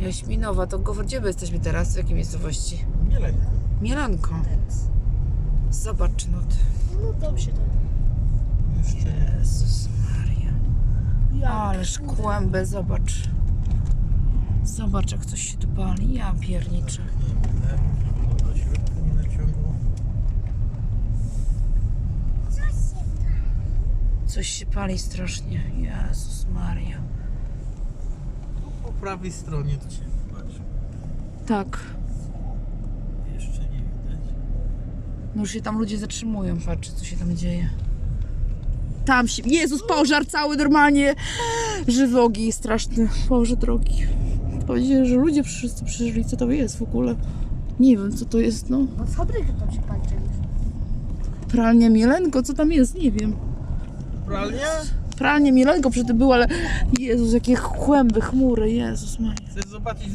Jaśminowa, to Gowor, gdzie my jesteśmy teraz? W jakiej miejscowości? Mieleńko. Mielanko. Teraz. Zobacz, no ty. No dobrze to. Jeszcze. Jezus Maria. Ja. Ależ kłębę, zobacz. Zobacz, jak coś się tu pali. Ja pierniczę. Naciągło. Coś się pali strasznie. Jezus Maria. Prawej stronie to się patrz. Tak. Jeszcze nie widać. No już się tam ludzie zatrzymują, patrz, co się tam dzieje. Tam się... Jezus, pożar cały normalnie. Żywy ogień straszny. Boże drogi. Powiedzieli, że ludzie wszyscy przeżyli. Co to jest w ogóle? Nie wiem, co to jest, no. Bo fabryka tam się pali czegoś. Pralnia Mielenko, co tam jest? Nie wiem. Pralnia? Pralnia Mielenko przecież było, ale Jezus, jakie kłęby, chmury, Jezus Maria. Chcesz zobaczyć